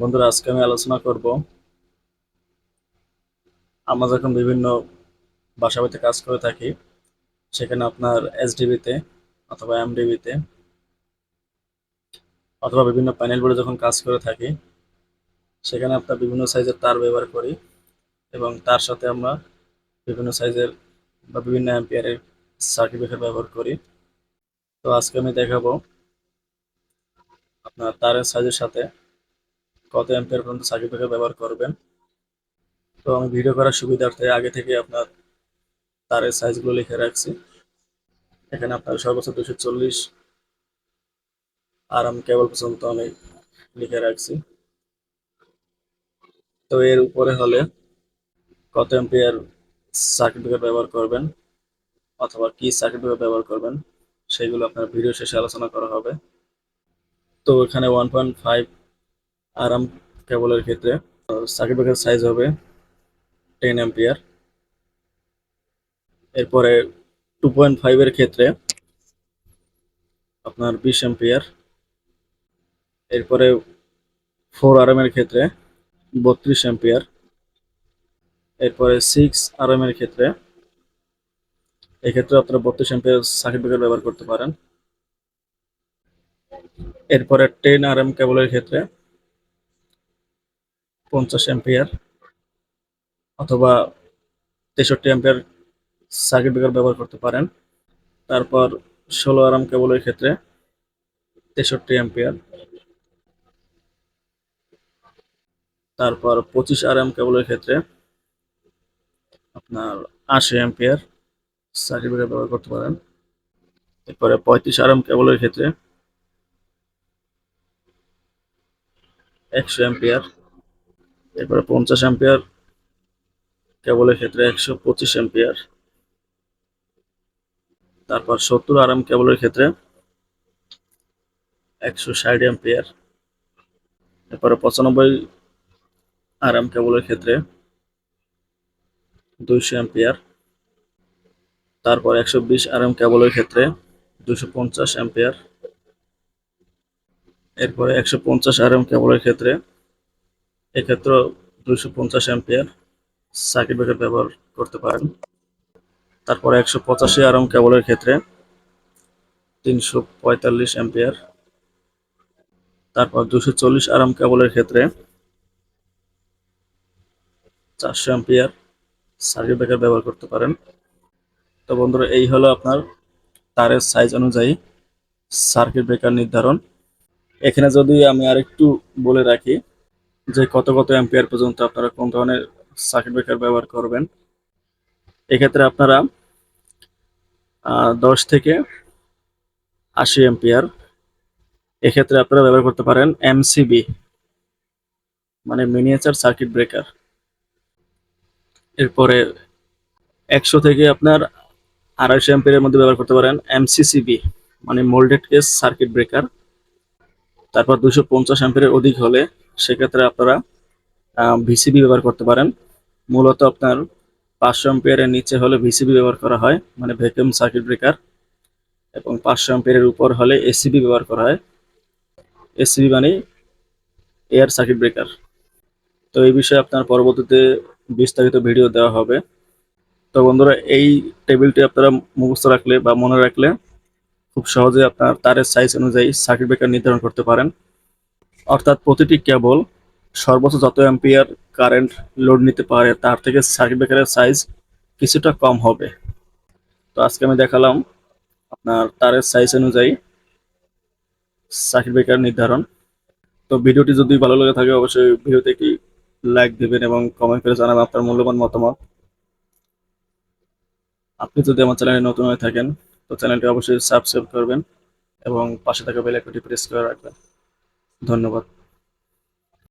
বন্ধুরা, আজকে আমি আলোচনা করব আমরা যখন বিভিন্ন বাসা বাড়িতে কাজ করে থাকি, সেখানে আপনার এসডিবিতে অথবা এমডিবিতে অথবা বিভিন্ন প্যানেল বোর্ডে যখন কাজ করে থাকি, সেখানে আপনার বিভিন্ন সাইজের তার ব্যবহার করি এবং তার সাথে আমরা বিভিন্ন সাইজের বা বিভিন্ন অ্যাম্পিয়ারের সার্কিট ব্রেকার ব্যবহার করি। তো আজকে আমি দেখাবো আপনার তারের সাইজের সাথে কত অ্যাম্পিয়ার পর্যন্ত সার্কিট ব্রেকার ব্যবহার করবেন। তো আমি ভিডিও করার সুবিধার্থে আগে থেকে আপনার তারের সাইজগুলো লিখে রাখছি। এখানে আপনার সর্বোচ্চ দুশো চল্লিশ আর আমি কেবল পর্যন্ত আমি লিখে রাখছি। তো এর উপরে হলে কত এম্পিয়ার সার্কিট ব্রেকার ব্যবহার করবেন অথবা কি সার্কিট ব্রেকার ব্যবহার করবেন সেইগুলো আপনার ভিডিও শেষে আলোচনা করা হবে। তো এখানে ওয়ান পয়েন্ট ফাইভ আরাম কেবলের ক্ষেত্রে সার্কিট ব্রেকার সাইজ হবে টেন এম্পিয়ার এরপরে টু পয়েন্ট ফাইভের ক্ষেত্রে আপনার বিশ এম্পিয়ার এরপরে ফোর আর এর ক্ষেত্রে বত্রিশ এম্পিয়ার এরপরে সিক্স আর এর ক্ষেত্রে এক্ষেত্রে আপনারা বত্রিশ এম্পিয়ার সার্কিট ব্রেকার ব্যবহার করতে পারেন। এরপরে টেন আর এম কেবলের ক্ষেত্রে পঞ্চাশ এম্পিয়ার অথবা তেষট্টি এম্পিয়ার সার্কিট ব্রেকার ব্যবহার করতে পারেন। তারপর ষোলো আরাম কেবলের ক্ষেত্রে তেষট্টি এম্পিয়ার তারপর পঁচিশ আর এম কেবলের ক্ষেত্রে আপনার আশি এম্পিয়ার সার্কিট ব্রেকার ব্যবহার করতে পারেন। এরপরে পঁয়ত্রিশ আর এম কেবলের ক্ষেত্রে একশো এম্পিয়ার এরপরে পঞ্চাশ এম্পিয়ার কেবলের ক্ষেত্রে একশো পঁচিশ এম্পিয়ার তারপর সত্তর আরাম কেবলের ক্ষেত্রে একশো ষাট এম্পিয়ার এরপরে পঁচানব্বই আরাম কেবলের ক্ষেত্রে দুইশো এম্পিয়ার তারপর একশো বিশ আরাম কেবলের ক্ষেত্রে দুশো পঞ্চাশ এম্পিয়ার এরপরে একশো পঞ্চাশ আর এম কেবলের ক্ষেত্রে এক্ষেত্রে দুশো পঞ্চাশ এম্পিয়ার সার্কিট ব্রেকার ব্যবহার করতে পারেন। তারপরে একশো পঁচাশি আর এম কেবলের ক্ষেত্রে তিনশো পঁয়তাল্লিশ এম্পিয়ার তারপর দুশো চল্লিশ আর এম কেবলের ক্ষেত্রে চারশো এম্পিয়ার সার্কিট ব্রেকার ব্যবহার করতে পারেন। তো বন্ধুরা, এই হলো আপনার তারের সাইজ অনুযায়ী সার্কিট ব্রেকার নির্ধারণ। এখানে যদি আমি আরেকটু বলে রাখি যে কত কত অ্যাম্পিয়ার পর্যন্ত আপনারা কোন ধরনের সার্কিট ব্রেকার ব্যবহার করবেন, এক্ষেত্রে আপনারা দশ থেকে আশি এম্পিয়ার এক্ষেত্রে আপনারা ব্যবহার করতে পারেন এমসিবি মানে মিনিয়েচার সার্কিট ব্রেকার এরপরে একশো থেকে আপনার আড়াইশো অ্যাম্পিয়ারের মধ্যে ব্যবহার করতে পারেন এমসিসিবি মানে মোল্ডেড কেস সার্কিট ব্রেকার তারপর দুশো পঞ্চাশ অ্যাম্পিয়ারের অধিক হলে সেক্ষেত্রে আপনারা ভিসিবি ব্যবহার করতে পারেন। মূলত আপনার পাঁচশো অ্যাম্পিয়ারের নিচে হলে ভিসিবি ব্যবহার করা হয় মানে ভ্যাকুয়াম সার্কিট ব্রেকার এবং পাঁচশো অ্যাম্পিয়ারের উপর হলে এসিবি ব্যবহার করা হয়। এসিবি মানে এয়ার সার্কিট ব্রেকার তো এই বিষয়ে আপনার পরবর্তীতে বিস্তারিত ভিডিও দেওয়া হবে। তো বন্ধুরা, এই টেবিলটি আপনারা মুখস্থ রাখলে বা মনে রাখলে খুব সহজে আপনার তারের সাইজ অনুযায়ী সার্কিট ব্রেকার নির্ধারণ করতে পারেন। অর্থাৎ প্রতিটি কেবল সর্বোচ্চ যত অ্যাম্পিয়ার কারেন্ট লোড নিতে পারে, তার থেকে সার্কিট ব্রেকারের সাইজ কিছুটা কম হবে। তো আজকে আমি দেখালাম আপনার তারের সাইজ অনুযায়ী সার্কিট ব্রেকার নির্ধারণ। তো ভিডিওটি যদি ভালো লেগে থাকে, অবশ্যই ভিডিওতে একটি লাইক দেবেন এবং কমেন্ট করে জানাবেন আপনার মূল্যবান মতামত। আপনি যদি আমার চ্যানেলে নতুন হয়ে থাকেন, তো চ্যানেলটি অবশ্যই সাবস্ক্রাইব করবেন এবং পাশে থাকা বেল আইকনটি প্রেস করে রাখবেন। ধন্যবাদ।